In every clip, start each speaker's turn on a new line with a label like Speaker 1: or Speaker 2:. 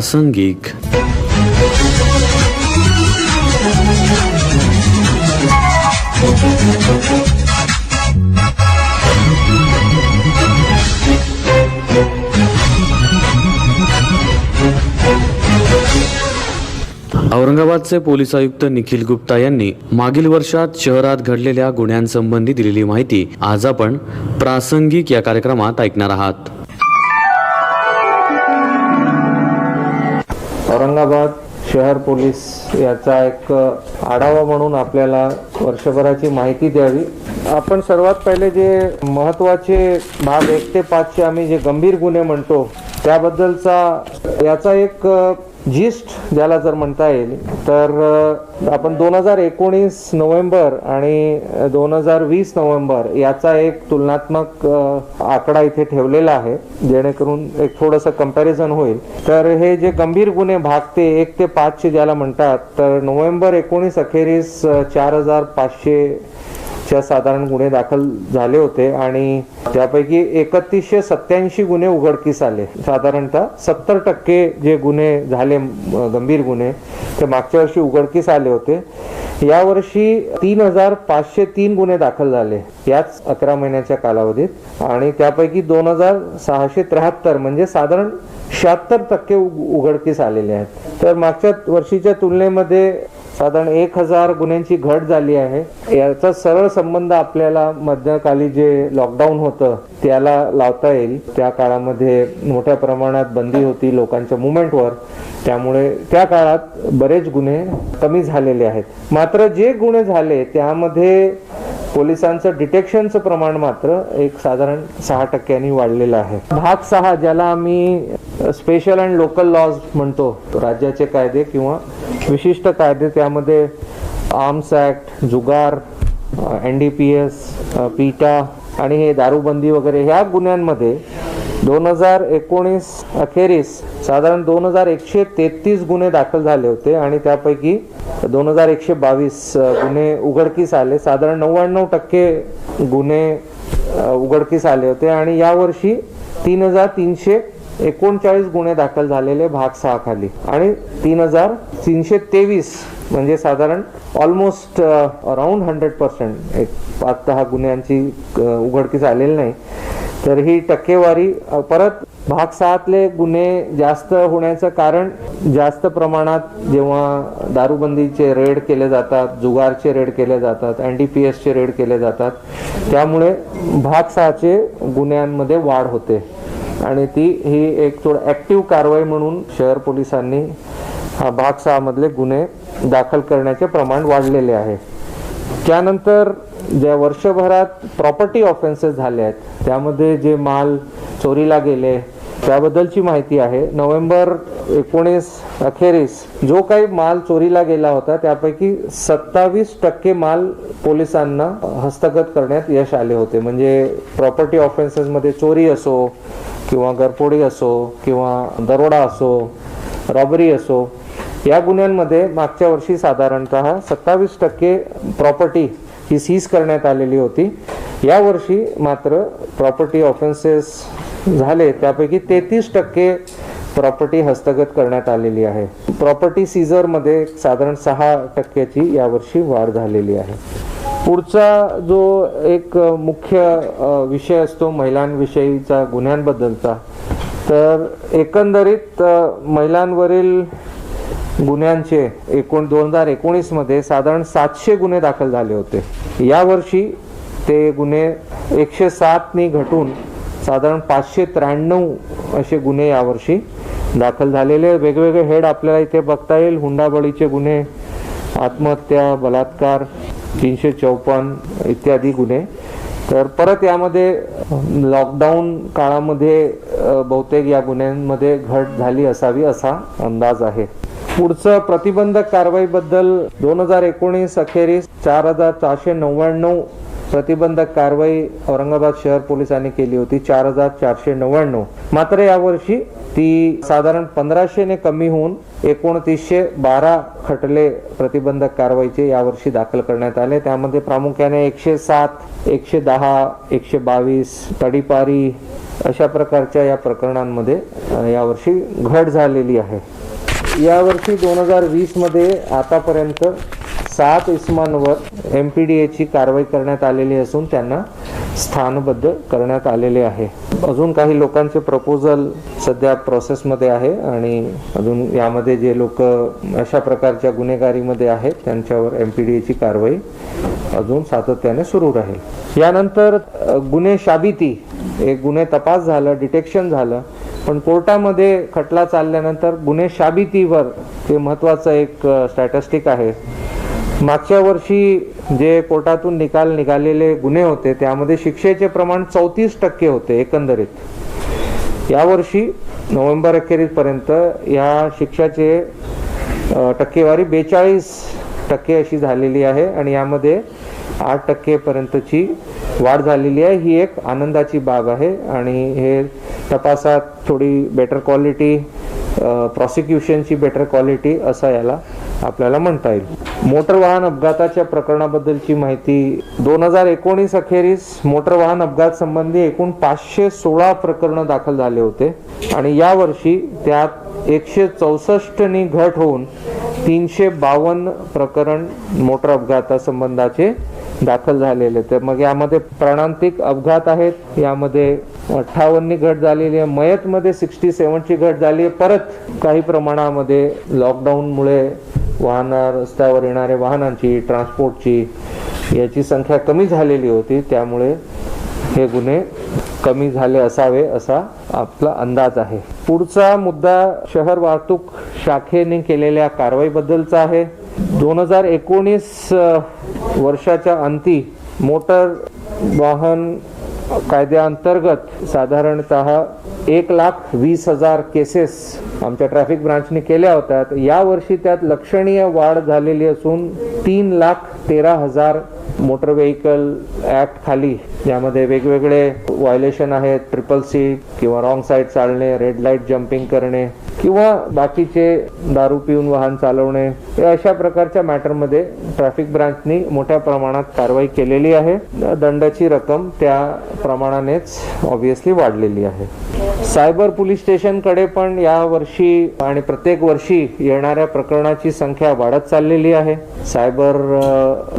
Speaker 1: प्रासंगिक औरंगाबादचे पोलीस आयुक्त निखिल गुप्ता यांनी मागील वर्षात शहरात घडलेल्या गुन्ह्यांसंबंधी दिलेली माहिती आज आपण प्रासंगिक या कार्यक्रमात ऐकणार आहात.
Speaker 2: औरंगाबाद शहर पोलीस याचा एक आढावा म्हणून आपल्याला वर्षभराची माहिती द्यावी. आपण सर्वात पहिले जे महत्त्वाचे भाग एक ते पाचशे आम्ही जे गंभीर गुन्हे म्हणतो त्याबद्दलचा याचा एक जिस्ट ज्याला जर म्हणता येईल तर आपण दोन हजार एकोणीस नोव्हेंबर आणि दोन हजार वीस नोव्हेंबर याचा एक तुलनात्मक आकडा इथे ठेवलेला आहे जेणेकरून एक थोडंसं कंपॅरिझन होईल. तर हे जे गंभीर गुन्हे भाग ते एक ते पाचशे ज्याला म्हणतात तर नोव्हेंबर एकोणीस अखेरीस चार हजार पाचशे च्या साधारण गुन्हे दाखल झाले होते आणि त्यापैकी एकतीसशे सत्याऐंशी गुन्हे उघडकीस आले. साधारणतः सत्तर टक्के जे गुन्हे झाले गंभीर गुन्हे ते मागच्या वर्षी उघडकीस आले होते. यावर्षी तीन हजार पाचशे तीन गुन्हे दाखल झाले याच अकरा महिन्याच्या कालावधीत. आणि त्यापैकी दोन हजार सहाशे त्र्याहत्तर म्हणजे साधारण शहात्तर टक्के उघडकीस आलेले आहेत. तर मागच्या वर्षीच्या तुलनेमध्ये साधारण एक हजार गुन्ह्यांची घट झाली आहे. याचा सरळ संबंध आपल्याला मध्यकाली जे लॉकडाऊन होतं त्याला लावता येईल. त्या काळामध्ये मोठ्या प्रमाणात बंदी होती लोकांच्या मुवमेंटवर. त्यामुळे त्या काळात बरेच गुन्हे कमी झालेले आहेत. मात्र जे गुन्हे झाले त्यामध्ये पोलिसांचं डिटेक्शनचं प्रमाण मात्र एक साधारण सहा टक्क्यांनी वाढलेलं आहे. भाग सहा ज्याला आम्ही स्पेशल अँड लोकल लॉज म्हणतो राज्याचे कायदे किंवा विशिष्ट कायदे त्यामध्ये आर्म्स ॲक्ट जुगार N D P S PITA आणि हे दारूबंदी वगैरे ह्या गुन्ह्यांमध्ये दोन हजार एकोणीस अखेरीस साधारण दोन हजार एकशे तेहतीस गुन्हे दाखल झाले होते आणि त्यापैकी दोन हजार एकशे बावीस गुन्हे उघडकीस आले. साधारण नव्याण्णव टक्के गुन्हे उघडकीस आले होते आणि यावर्षी तीन हजार तीनशे एकोणचाळीस गुन्हे दाखल झालेले भाग सहा खाली आणि तीन हजार तीनशे तेवीस म्हणजे साधारण ऑलमोस्ट अराउंड हंड्रेड पर्सेंट एक पाच दहा गुन्ह्यांची उघडकीस आलेली नाही. तर ही टक्केवारी परत भाग सहातले गुन्हे जास्त होण्याचं कारण जास्त प्रमाणात जेव्हा दारूबंदीचे रेड केले जातात जुगारचे रेड केले जातात एन डी पी एसचे रेड केले जातात त्यामुळे भाग सहाचे गुन्ह्यांमध्ये वाढ होते. आणि ती ही एक थोडं ॲक्टिव्ह कारवाई म्हणून शहर पोलिसांनी हा भाग सहामधले गुन्हे दाखल करण्याचे प्रमाण वाढलेले आहे. त्यानंतर ज्या वर्षभरात प्रॉपर्टी ऑफेन्सेस झाले आहेत त्यामध्ये जे माल चोरीला गेले त्याबद्दलची माहिती आहे. नोव्हेंबर एकोणीस अखेरीस जो काही माल चोरीला गेला होता त्यापैकी सत्तावीस टक्के माल पोलिसांना हस्तगत करण्यात यश आले होते. म्हणजे प्रॉपर्टी ऑफेन्सेसमध्ये चोरी असो किंवा घरपोडी असो किंवा दरोडा असो रॉबरी असो या गुन्ह्यांमध्ये मागच्या वर्षी साधारणतः सत्तावीस टक्के प्रॉपर्टी ही सीज करण्यात आलेली होती. यावर्षी मात्र प्रॉपर्टी ऑफेन्सेस झाले त्यापैकी तेहतीस टक्के प्रॉपर्टी हस्तगत करण्यात आलेली आहे. प्रॉपर्टी सीझरमध्ये साधारण सहा टक्क्याची यावर्षी वाढ झालेली आहे. पुढचा जो एक मुख्य विषय असतो महिलांविषयीचा गुन्ह्यांबद्दलचा तर एकंदरीत महिलांवरील गुन्ह्यांचे एकूण दोन हजार एकोणीसमध्ये साधारण सातशे गुन्हे दाखल झाले होते. यावर्षी ते गुन्हे एकशे सातनी घटून साधारण पाचशे त्र्याण्णव असे गुन्हे यावर्षी दाखल झालेले वेगवेगळे हेड आपल्याला इथे बघता येईल. हुंडाबळीचे गुन्हे आत्महत्या बलात्कार तीनशे चौपन्न इत्यादी गुन्हे. तर परत यामध्ये लॉकडाऊन काळामध्ये बहुतेक या गुन्ह्यांमध्ये घट झाली असावी असा अंदाज आहे. पुढचं प्रतिबंधक कारवाईबद्दल दोन हजार एकोणीस अखेरीस चार हजार चारशे नव्याण्णव प्रतिबंधक कारवाई औरंगाबाद शहर पोलिसांनी केली होती. चार हजार चारशे नव्याण्णव. मात्र यावर्षी ती साधारण पंधराशेने कमी होऊन एकोणतीसशे बारा खटले प्रतिबंधक कारवाईचे यावर्षी दाखल करण्यात आले. त्यामध्ये प्रामुख्याने एकशे सात एकशे दहा एकशे बावीस तडीपारी अशा प्रकारच्या या प्रकरणांमध्ये यावर्षी घट झालेली आहे. यावर्षी दोन हजार वीसमध्ये आतापर्यंत सात इस्मांवर एम पी डी एची कारवाई करण्यात आलेली असून त्यांना स्थानबद्ध करण्यात आलेले आहे. अजून काही लोकांचे प्रपोजल सध्या प्रोसेसमध्ये आहे आणि अजून यामध्ये जे लोक अशा प्रकारच्या गुन्हेगारीमध्ये आहेत त्यांच्यावर एम पी डी एची कारवाई अजून सातत्याने सुरू राहील. यानंतर गुन्हे शाबिती. एक गुन्हे तपास झालं डिटेक्शन झालं. पण कोर्टामध्ये खटला चालल्यानंतर गुन्हे शाबितीवर ते महत्वाचं एक स्टॅटिस्टिक आहे. मागच्या वर्षी जे कोर्टातून निकाल निघालेले गुन्हे होते त्यामध्ये शिक्षेचे प्रमाण चौतीस टक्के होते एकंदरीत. यावर्षी नोव्हेंबर अखेरीपर्यंत या शिक्षाचे टक्केवारी बेचाळीस टक्के अशी झालेली आहे आणि यामध्ये आठ टक्केपर्यंतची वाढ झालेली आहे. ही एक आनंदाची बाब आहे आणि हे तपासात थोडी बेटर क्वालिटी प्रॉसिक्युशनची बेटर क्वालिटी असं याला आपल्याला म्हणता येईल. मोटर वाहन अपघाताच्या प्रकरणाबद्दलची माहिती दोन हजार एकोणीस अखेरीस मोटर वाहन अपघात संबंधी एकूण पाचशे सोळा प्रकरणं दाखल झाले होते. आणि यावर्षी त्यात एकशे चौसष्टनी घट होऊन तीनशे बावन्न प्रकरण मोटर अपघातासंबंधाचे दाखल झालेले तर मग यामध्ये प्राणांतिक अपघात आहेत यामध्ये अठ्ठावन्ननी घट झालेली आहे. मयतमध्ये सिक्स्टी सेवनची घट झाली आहे. परत काही प्रमाणामध्ये लॉकडाऊनमुळे वाहन रस्त्यावर येणाऱ्या वाहनांची ट्रान्सपोर्टची याची संख्या कमी झालेली होती. त्यामुळे हे गुन्हे कमी झाले असावे असा आपला अंदाज आहे. पुढचा मुद्दा शहर वाहतूक शाखेने केलेल्या कारवाईबद्दलचा आहे. दोन हजार एकोणीस वर्षाच्या अंती मोटर वाहन कायद्याअंतर्गत साधारणतः एक लाख वीस हजार केसेस आमच्या ट्रॅफिक ब्रांचने केल्या होत्या. यावर्षी त्यात लक्षणीय वाढ झालेली असून तीन लाख तेरा हजार मोटर व्हेकल ऍक्ट खाली यामध्ये वेगवेगळे व्हायलेशन आहेत ट्रिपल सीट किंवा रॉंग साईड चालणे रेड लाइट जम्पिंग करणे किंवा बाकीचे दारू पिऊन वाहन चालवणे या अशा प्रकारच्या मॅटरमध्ये ट्रॅफिक ब्रांचनी मोठ्या प्रमाणात कारवाई केलेली आहे. दंडाची रक्कम त्या प्रमाणानेच ऑब्विसली वाढलेली आहे. सायबर पोलीस स्टेशनकडे पण या वर्षी आणि प्रत्येक वर्षी येणाऱ्या प्रकरणाची संख्या वाढत चाललेली आहे. सायबर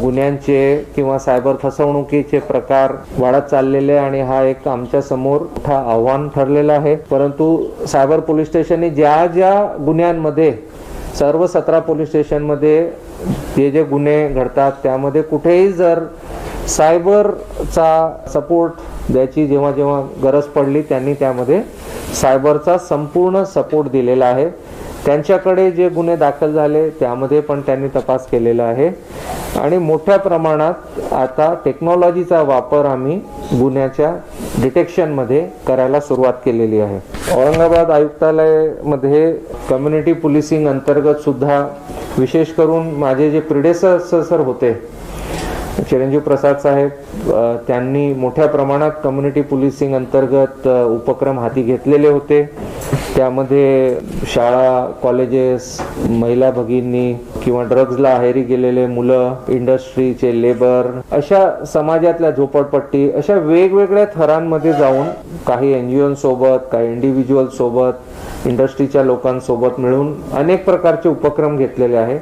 Speaker 2: गुन्ह्यांचे किंवा सायबर फसवणुकीचे प्रकार वाढत चाललेले आणि हा एक आमच्यासमोर मोठा आव्हान ठरलेला आहे. परंतु सायबर पोलीस स्टेशनने ज्या ज्या गुन्ह्यांमध्ये सर्व सतरा पोलीस स्टेशनमध्ये जे जे गुन्हे घडतात त्यामध्ये कुठेही जर सायबरचा सपोर्ट द्यायची जेव्हा जेव्हा गरज पडली त्यांनी त्यामध्ये सायबरचा संपूर्ण सपोर्ट दिलेला आहे. त्यांच्याकडे जे गुन्हे दाखल झाले त्यामध्ये पण त्यांनी तपास केलेला आहे. आणि मोठ्या प्रमाणात आता टेक्नॉलॉजीचा वापर आम्ही गुन्ह्याच्या डिटेक्शनमध्ये करायला सुरुवात केलेली आहे. औरंगाबाद आयुक्तालयामध्ये कम्युनिटी पोलिसिंग अंतर्गत सुद्धा विशेष करून माझे जे प्रिडेसर होते चिरंजीव प्रसाद साहेब त्यांनी मोठ्या प्रमाणात कम्युनिटी पोलिसिंग अंतर्गत उपक्रम हाती घेतलेले होते. त्यामध्ये शाळा कॉलेजेस महिला भगिनी किंवा ड्रग्जला आहेरी गेलेले मुलं इंडस्ट्रीचे लेबर अशा समाजातल्या झोपडपट्टी अशा वेगवेगळ्या थरांमध्ये जाऊन काही एन जी सोबत काही इंडिव्हिज्युअल सोबत इंडस्ट्रीच्या लोकांसोबत मिळून अनेक प्रकारचे उपक्रम घेतलेले आहे.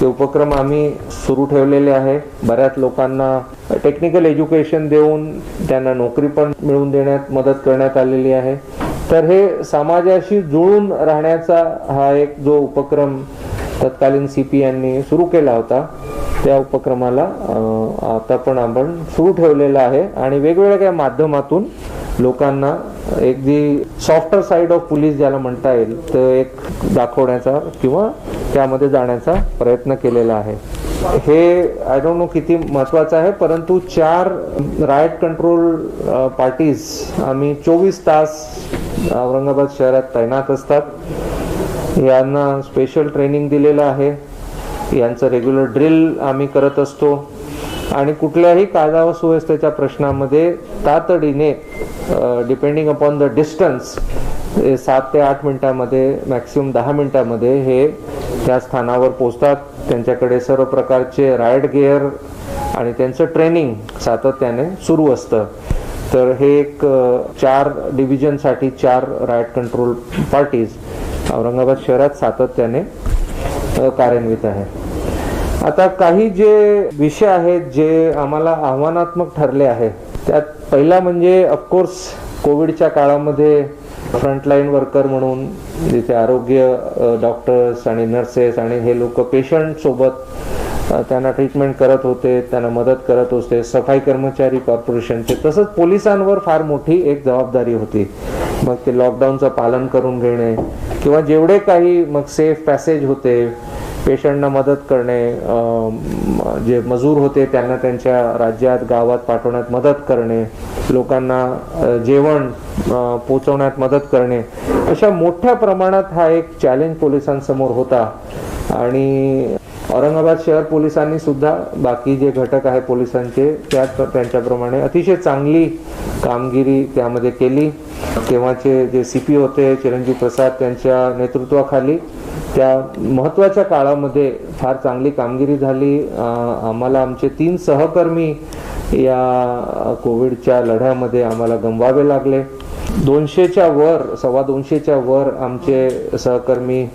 Speaker 2: ते उपक्रम आम्ही सुरू ठेवलेले आहे. बऱ्याच लोकांना टेक्निकल एज्युकेशन देऊन त्यांना नोकरी पण मिळवून देण्यात मदत करण्यात आलेली आहे. तर हे समाजाशी जुळून राहण्याचा हा एक जो उपक्रम तत्कालीन सी पी यांनी सुरू केला होता त्या उपक्रमाला आता पण आपण सुरू ठेवलेला आहे. आणि वेगवेगळ्या माध्यमातून लोकांना एक जी सॉफ्टर साईड ऑफ पोलीस ज्याला म्हणता येईल तर एक दाखवण्याचा किंवा त्यामध्ये जाण्याचा प्रयत्न केलेला आहे. हे आय डोंट नो किती महत्वाचं आहे परंतु चार रायट कंट्रोल पार्टीज आम्ही चोवीस तास औरंगाबाद शहरात तैनात असतात. यांना स्पेशल ट्रेनिंग दिलेलं आहे. यांचं रेग्युलर ड्रिल आम्ही करत असतो. आणि कुठल्याही कायदा व सुव्यवस्थेच्या प्रश्नामध्ये तातडीने डिपेंडिंग अपॉन द डिस्टन्स सात ते आठ मिनटामध्ये मॅक्सिमम दहा मिनटामध्ये हे त्या स्थानावर पोचतात त्यांच्याकडे सर्व प्रकारचे रायड गिअर आणि त्यांचं ट्रेनिंग सातत्याने सुरू असतं. तर हे एक चार डिव्हिजनसाठी चार रायट कंट्रोल पार्टीज औरंगाबाद शहरात सातत्याने कार्यान्वित आहे. आता काही जे विषय आहेत जे आम्हाला आव्हानात्मक ठरले आहेत त्यात पहिला म्हणजे ऑफकोर्स कोविडच्या काळामध्ये फ्रंटलाईन वर्कर म्हणून जिथे आरोग्य डॉक्टर्स आणि नर्सेस आणि हे लोक पेशंट सोबत त्यांना ट्रीटमेंट करत होते त्यांना मदत करत होते सफाई कर्मचारी कॉर्पोरेशनचे तसंच पोलिसांवर फार मोठी एक जबाबदारी होती. मग ते लॉकडाऊनचं पालन करून घेणे किंवा जेवढे काही मग सेफ पॅसेज होते पेशंटना मदत करणे जे मजूर होते त्यांना त्यांच्या राज्यात गावात पाठवण्यात मदत करणे लोकांना जेवण पोचवण्यात मदत करणे अशा मोठ्या प्रमाणात हा एक चॅलेंज पोलिसांसमोर होता. आणि औरंगाबाद शहर पोलिसांनी सुद्धा बाकी जे घटक आहे पोलिसांचे त्यात त्यांच्याप्रमाणे अतिशय चांगली कामगिरी त्यामध्ये केली. तेव्हाचे जे सी पी होते चिरंजीव प्रसाद त्यांच्या नेतृत्वाखाली त्या महत्त्वाच्या काळामध्ये फार चांगली कामगिरी झाली. आम्हाला आमचे तीन सहकर्मी या कोविडच्या लढ्यामध्ये आम्हाला गमवावे लागले. दोनशेच्या वर सव्वा दोनशेच्या वर आमचे सहकर्मी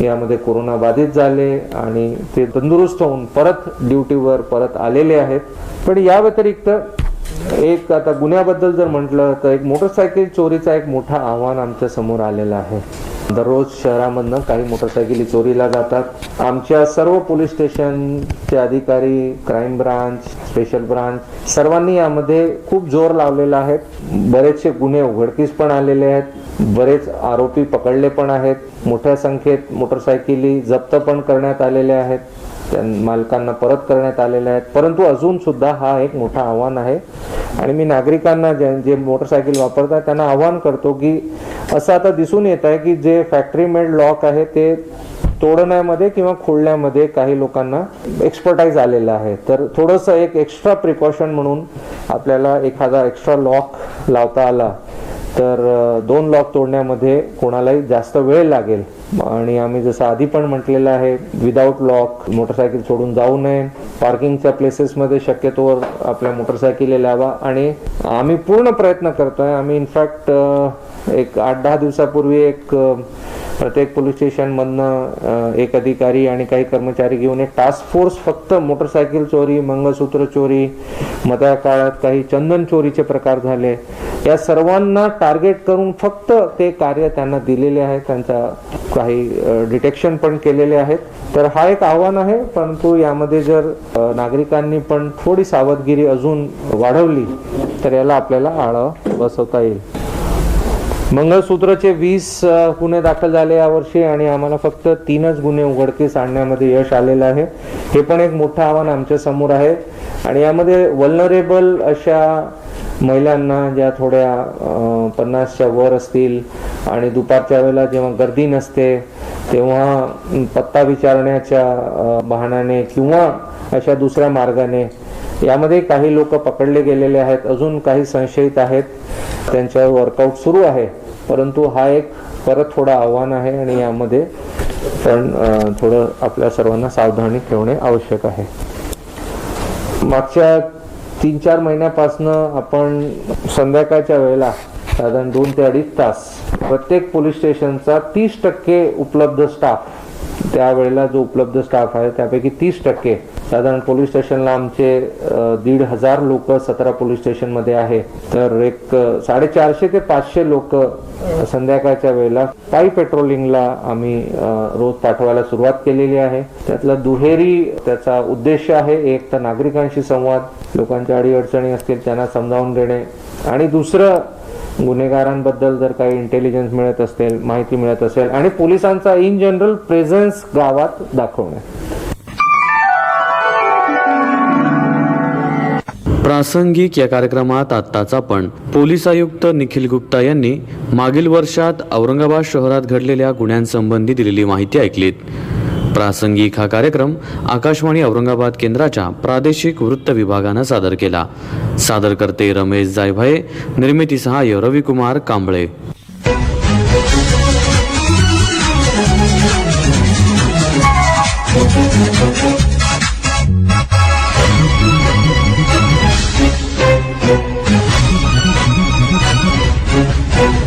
Speaker 2: यामध्ये कोरोना बाधित झाले आणि ते तंदुरुस्त होऊन परत ड्युटीवर परत आलेले आहेत. पण या व्यतिरिक्त एक आता गुन्ह्याबद्दल जर म्हटलं तर एक मोटरसायकल चोरीचा एक मोठा आव्हान आमच्यासमोर आलेला आहे. दररोज शहरामधनं काही मोटरसायकली चोरीला जातात. आमच्या सर्व पोलीस स्टेशनचे अधिकारी क्राईम ब्रांच स्पेशल ब्रांच सर्वांनी यामध्ये खूप जोर लावलेला आहे बरेचसे गुन्हे उघडकीस पण आलेले आहेत. बरेच आरोपी पकडले पण आहेत. मोठ्या संख्येत मोटरसायकली जप्त पण करण्यात आलेल्या आहेत. त्या मालकांना परत करण्यात आलेल्या आहेत. परंतु अजून सुद्धा हा एक मोठा आव्हान आहे. आणि मी नागरिकांना जे जे मोटरसायकल वापरतात त्यांना आव्हान करतो की असं आता दिसून येत आहे की जे फॅक्टरी मेड लॉक आहे ते तोडण्यामध्ये किंवा खोलण्यामध्ये काही लोकांना एक्सपर्टाईज आलेलं आहे. तर थोडंसं एक एक्स्ट्रा प्रिकॉशन म्हणून आपल्याला एखादा एक्स्ट्रा लॉक लावता आला तर दोन लॉक तोडण्यामध्ये कोणालाही जास्त वेळ लागेल. आणि आम्ही जसं आधी पण म्हटलेलं आहे विदाऊट लॉक मोटरसायकल सोडून जाऊ नये. पार्किंगच्या प्लेसेसमध्ये शक्यतोवर आपल्या मोटरसायकली लावा. आणि आम्ही पूर्ण प्रयत्न करतोय. आम्ही इनफॅक्ट एक आठ दहा दिवसापूर्वी एक प्रत्येक पोलीस स्टेशनमधनं एक अधिकारी आणि काही कर्मचारी घेऊन एक टास्क फोर्स फक्त मोटरसायकल चोरी मंगळसूत्र चोरी मध्या काळात काही चंदन चोरीचे प्रकार झाले. या सर्वांना टार्गेट करून फक्त ते कार्य त्यांना दिलेले आहे. त्यांचा काही डिटेक्शन पण केलेले आहेत. तर हा एक आव्हान आहे परंतु यामध्ये जर नागरिकांनी पण थोडी सावधगिरी अजून वाढवली तर याला आपल्याला आळा बसवता येईल. मंगळसूत्रचे वीस गुन्हे दाखल झाले यावर्षी आणि आम्हाला फक्त तीनच गुन्हे उघडकीस आणण्यामध्ये यश आलेलं आहे. हे पण एक मोठं आव्हान आमच्यासमोर आहे. आणि यामध्ये वल्नरेबल अशा महिलांना ज्या थोड्या पन्नासच्या वर असतील आणि दुपारच्या वेळेला जेव्हा गर्दी नसते तेव्हा पत्ता विचारण्याच्या अ, बहाण्याने किंवा अशा दुसऱ्या मार्गाने यामध्ये काही लोक पकडले गेलेले आहेत. अजून काही संशयित आहेत. त्यांच्यावर वर्कआउट सुरू आहे. परंतु हा एक परत थोडा आव्हान आहे आणि यामध्ये पण थोडं आपल्या सर्वांना सावधानी ठेवणे आवश्यक आहे. मागच्या तीन चार महिन्यापासनं आपण संध्याकाळच्या वेळेला साधारण दोन ते अडीच तास प्रत्येक पोलीस स्टेशनचा तीस टक्के उपलब्ध स्टाफ. त्यावेळेला जो उपलब्ध स्टाफ आहे त्यापैकी तीस टक्के. साधारण पोलीस स्टेशनला आमचे दीड हजार लोक सतरा पोलीस स्टेशनमध्ये आहे. तर एक साडेचारशे ते पाचशे लोक संध्याकाळच्या वेळेला पायी पेट्रोलिंगला आम्ही रोज पाठवायला सुरुवात केलेली आहे. त्यातला दुहेरी त्याचा उद्देश आहे एक तर नागरिकांशी संवाद लोकांच्या अडीअडचणी असतील त्यांना समजावून देणे. आणि दुसरं गुन्हेगारांबद्दल जर काही इंटेलिजन्स मिळत असेल माहिती मिळत असेल आणि पोलिसांचा इन जनरल प्रेझेन्स गावात दाखवणे.
Speaker 1: प्रासंगिक या कार्यक्रमात आत्ताच आपण पोलीस आयुक्त निखिल गुप्ता यांनी मागील वर्षात औरंगाबाद शहरात घडलेल्या गुन्ह्यांसंबंधी दिलेली माहिती ऐकलीत. प्रासंगिक हा कार्यक्रम आकाशवाणी औरंगाबाद केंद्राच्या प्रादेशिक वृत्त विभागानं सादर केला सादर करते रमेश जायभाये निर्मिती सहाय्य रविकुमार कांबळे
Speaker 3: Thank you.